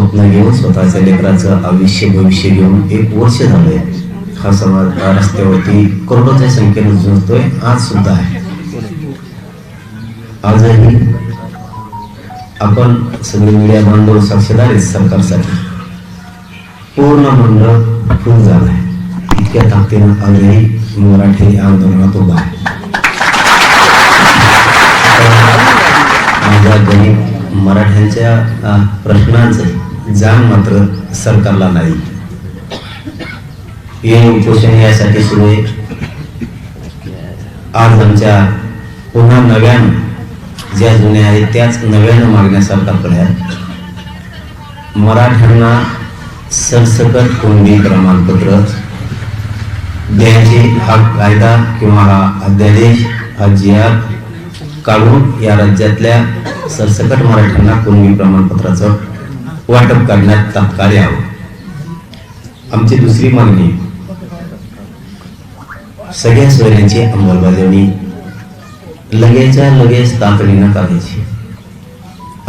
स्वप्न घेऊन स्वतःच्या लेकराचं आयुष्य भविष्य घेऊन एक वर्ष झालंय. हा समाज रस्त्यावरती करोडोच्या संख्येने झुंजतोय आज सुद्धा आहे. आजही आपण सगळे मीडिया बांधव साक्षीदार आहेत सरकारसाठी. पूर्ण मंडळ फुल झालाय. इतक्या ताकदीनं आजही मराठी आंदोलनात उभा आहे. माझ्या गणित मराठ्यांच्या प्रश्नांचं जाण मात्र सरकारला नाही. हे उपोषण यासाठी सुरू आहे. आज आमच्या पुन्हा नव्यानं ज्या जुन्या आहेत त्याच नव्यानं मागण्या सरकारकडे आहेत. मराठ्यांना सरसकट कोंडी प्रमाणपत्र द्यायचे हा कायदा किंवा हा अध्यादेश हा जी आर काढून या राज्यातल्या सरसकट मराठ्यांना कोंडी प्रमाणपत्राचं वाटप करण्यात तात्काळ हवं आमची दुसरी मागणी सगळ्या सोयऱ्यांची अंमलबजावणी लगेचच्या लगेच तातडीनं करायची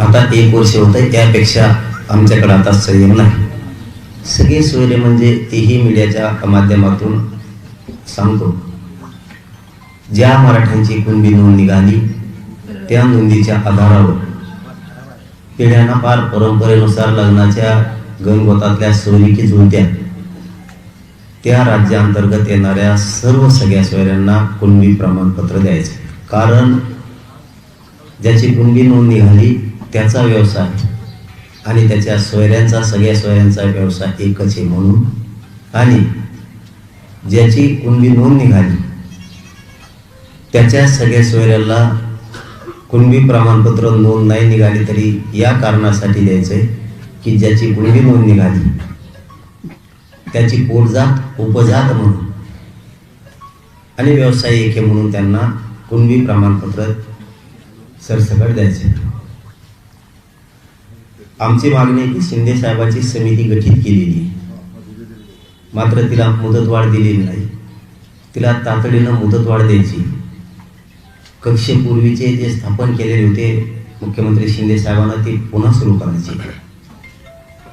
आता एक वर्ष होतं त्यापेक्षा आमच्याकडे आता संयम नाही. सगळे सोयरे म्हणजे तेही मीडियाच्या माध्यमातून सांगतो. ज्या मराठ्यांची कुणबी नोंद निघाली त्या नोंदीच्या आधारावर पिढ्यांना फार परंपरेनुसार लग्नाच्या गणगोतातल्या सोयरिकी जुळत्या. त्या राज्याअंतर्गत येणाऱ्या सर्व सगळ्या सोयऱ्यांना कुणबी प्रमाणपत्र द्यायचे. कारण ज्याची कुणबी नोंद निघाली त्याचा व्यवसाय आणि त्याच्या सोयऱ्यांचा सगळ्या सोयऱ्यांचा व्यवसाय एकच आहे म्हणून. आणि ज्याची कुणबी नोंद निघाली त्याच्या सगळ्या सोयऱ्याला कुणबी प्रमाणपत्र नोंद नाही निघाली तरी या कारणासाठी द्यायचंय की ज्याची कुणबी नोंद निघाली त्याची पोटजात उपजात म्हणून. आणि व्यावसायिक एके म्हणून त्यांना कुणबी प्रमाणपत्र सरसकट द्यायचे आमची मागणी की शिंदे साहेबाची समिती गठीत केलेली आहे. मात्र तिला मुदतवाढ दिलेली नाही. तिला तातडीनं मुदतवाढ द्यायची कक्षेपूर्वीचे जे स्थापन केलेले होते मुख्यमंत्री शिंदे साहेबांना ते पुन्हा सुरू करायचे.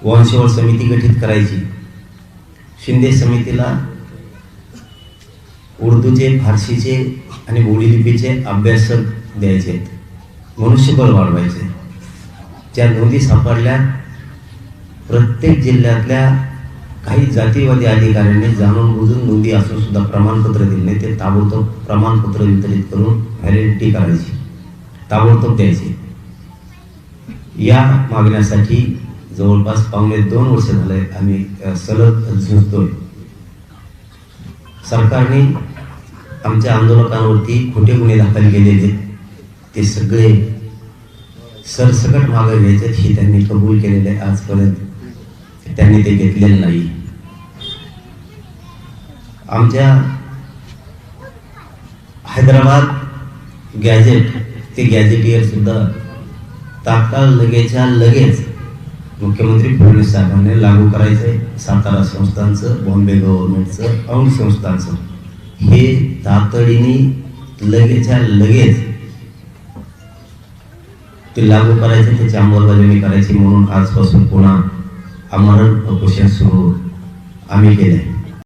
वंशवळ समिती गठीत करायची. शिंदे समितीला उर्दूचे फारसीचे आणि बोली लिपीचे अभ्यासक द्यायचे. मनुष्यबळ वाढवायचे. ज्या नोंदी सापडल्या. प्रत्येक जिल्ह्यातल्या काही जातीवादी अधिकाऱ्यांनी जाणून बुजून नोंदी असून सुद्धा प्रमाणपत्र दिले नाही. ते ताबडतोब प्रमाणपत्र वितरित करून व्हॅलिडिटी करायची ताबडतोब द्यायची. या मागण्यासाठी जवळपास पावणे दोन वर्ष झाले आम्ही सलग झुजतोय. सरकारने आमच्या आंदोलकांवरती खोटे गुन्हे दाखल केलेले ते सगळे सरसकट मागे घ्यायचे हे त्यांनी कबूल केलेले आहे आजपर्यंत. त्यांनी ते घेतलेलं नाही. आमच्या हैदराबाद गॅजेट ते गॅजेटियर सुद्धा तात्काळ लगेच्या लगेच मुख्यमंत्री फडणवीस साहेबांनी लागू करायचे सातारा संस्थांचं बॉम्बे गव्हर्नमेंटचं औंध संस्थांचं. हे तातडीने लगेच्या लगेच ते लागू करायचे त्याची अंमलबजावणी करायची म्हणून आजपासून पुन्हा आमरण उपोषण सुरू आम्ही केलंय